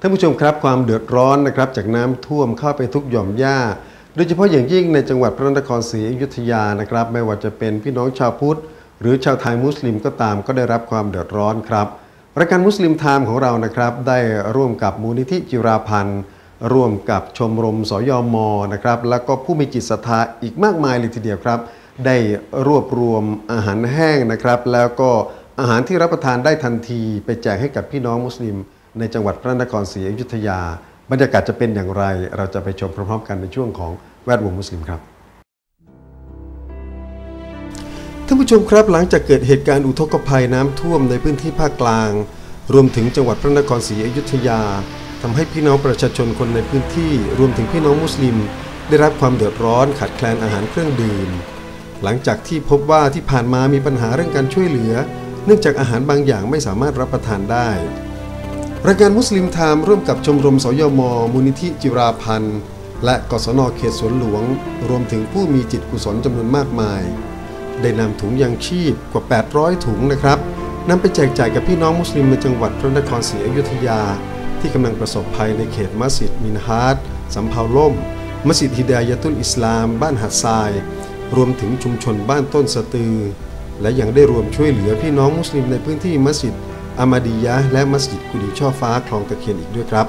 ท่านผู้ชมครับความเดือดร้อนนะครับจากน้ำท่วมเข้าไปทุกหย่อมหญ้า โดยเฉพาะอย่างยิ่งในจังหวัดพระนครศรีอยุธยานะครับ ไม่ว่าจะเป็นพี่น้องชาวพุทธ หรือชาวไทยมุสลิมก็ตามก็ได้รับความเดือดร้อนครับรายการมุสลิมไทม์ของเรานะครับ ได้ร่วมกับมูลนิธิจิราพันธ์ร่วมกับชมรมสยมนะครับแล้วก็ผู้มีจิตศรัทธาอีกมากมายเลยทีเดียวครับ ได้รวบรวมอาหารแห้งนะครับ แล้วก็อาหารที่รับประทานได้ทันที ไปแจกให้กับพี่น้องมุสลิม ในจังหวัดพระนครศรีอยุธยา บรรยากาศจะเป็นอย่างไร เราจะไปชมพร้อมๆ กันในช่วงของแวดวงมุสลิมครับท่านผู้ชมครับหลังจากเกิดเหตุการณ์อุทกภัยน้ำท่วมในพื้นที่ภาคกลาง รวมถึงจังหวัดพระนครศรีอยุธยาทำให้พี่น้องประชาชนคนในพื้นที่ รวมถึงพี่น้องมุสลิม ได้รับความเดือดร้อนขาดแคลนอาหารเครื่องดื่ม หลังจากที่พบว่าที่ผ่านมามีปัญหาเรื่องการช่วยเหลือ เนื่องจากอาหารบางอย่างไม่สามารถรับประทานได้ รายการมุสลิมไทม์ร่วมกับชมรมสยมมูลนิธิจิราพันธ์ และกศนเขตสวนหลวง รวมถึงผู้มีจิตกุศลจำนวนมากมาย ได้นำถุงยางชีพกว่า 800 ถุงนะครับนำไปแจกจ่ายกับพี่น้องมุสลิมในจังหวัดพระนครศรีอยุธยา ที่กำลังประสบภัยในเขตมัสยิดมินฮาร์ดสำเภาล่ม มัสยิดฮิดายะตุลอิสลาม บ้านหัดทราย รวมถึงชุมชนบ้านต้นสตือ และยังได้รวมช่วยเหลือพี่น้องมุสลิมในพื้นที่มัสยิด อามาดียะและมัสยิดกุดีช่อฟ้าคลองตะเคียนอีกด้วยครับ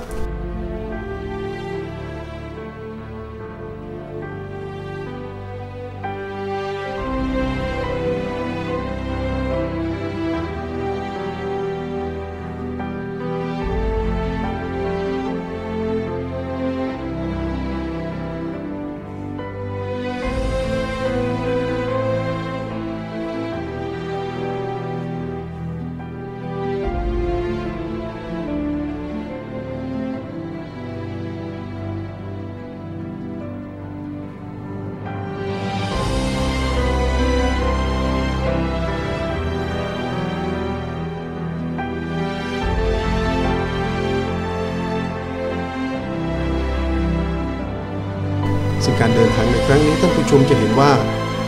การเดินทางในครั้งนี้ท่านผู้ชมจะเห็นว่า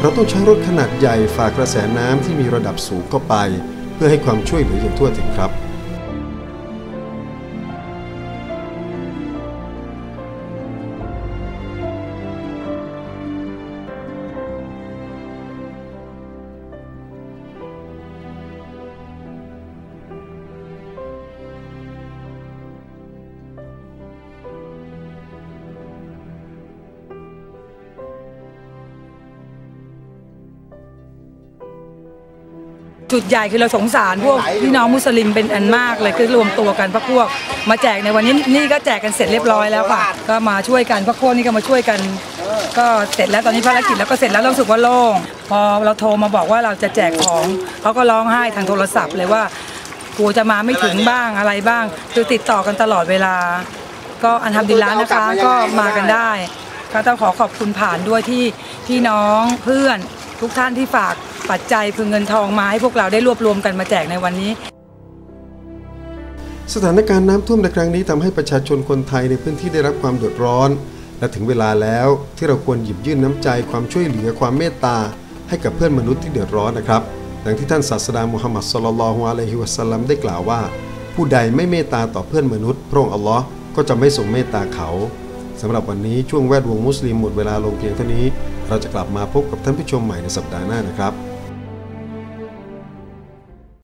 เราต้องใช้รถขนาดใหญ่ฝ่ากระแสน้ำที่มีระดับสูงเข้าไป เพื่อให้ความช่วยเหลืออย่างทั่วถึงครับ จุดใหญ่คือเราสงสารพวกพี่น้องมุสลิมเป็นอันมากเลยคือรวมตัวกันพักพวก มาแจกในวันนี้นี่ก็แจกกันเสร็จเรียบร้อยแล้วค่ะ ก็มาช่วยกันพักพวกนี่ก็มาช่วยกัน ก็เสร็จแล้วตอนนี้ภารกิจแล้วก็เสร็จแล้วเรารู้สึกว่าโล่งพอเราโทรมาบอกว่าเราจะแจกของเขาก็ร้องไห้ทางโทรศัพท์เลยว่ากลัวจะมาไม่ถึงบ้างอะไรบ้าง คือติดต่อกันตลอดเวลา ก็อันทำดีแล้วนะคะก็มากันได้ก็ต้องขอขอบคุณผ่านด้วยที่พี่น้องเพื่อนทุกท่านที่ฝาก ปัจจัยคือเงินทองมาให้พวกเราได้รวบรวมกันมาแจกในวันนี้ สถานการณ์น้ำท่วมในครั้งนี้ทำให้ประชาชนคนไทยในพื้นที่ได้รับความเดือดร้อน และถึงเวลาแล้วที่เราควรหยิบยื่นน้ำใจความช่วยเหลือความเมตตา ให้กับเพื่อนมนุษย์ที่เดือดร้อนนะครับดังที่ท่านศาสดามุฮัมมัดสลลัลฮุอะลัยฮิวะสัลลัมได้กล่าวว่า ผู้ใดไม่เมตตาต่อเพื่อนมนุษย์ พระองค์อัลลอฮ์ก็จะไม่ทรงเมตตาเขาสำหรับวันนี้ช่วงแวดวงมุสลิมหมดเวลาลงเพียงเท่านี้ เราจะกลับมาพบกับท่านผู้ชมใหม่ในสัปดาห์หน้านะครับ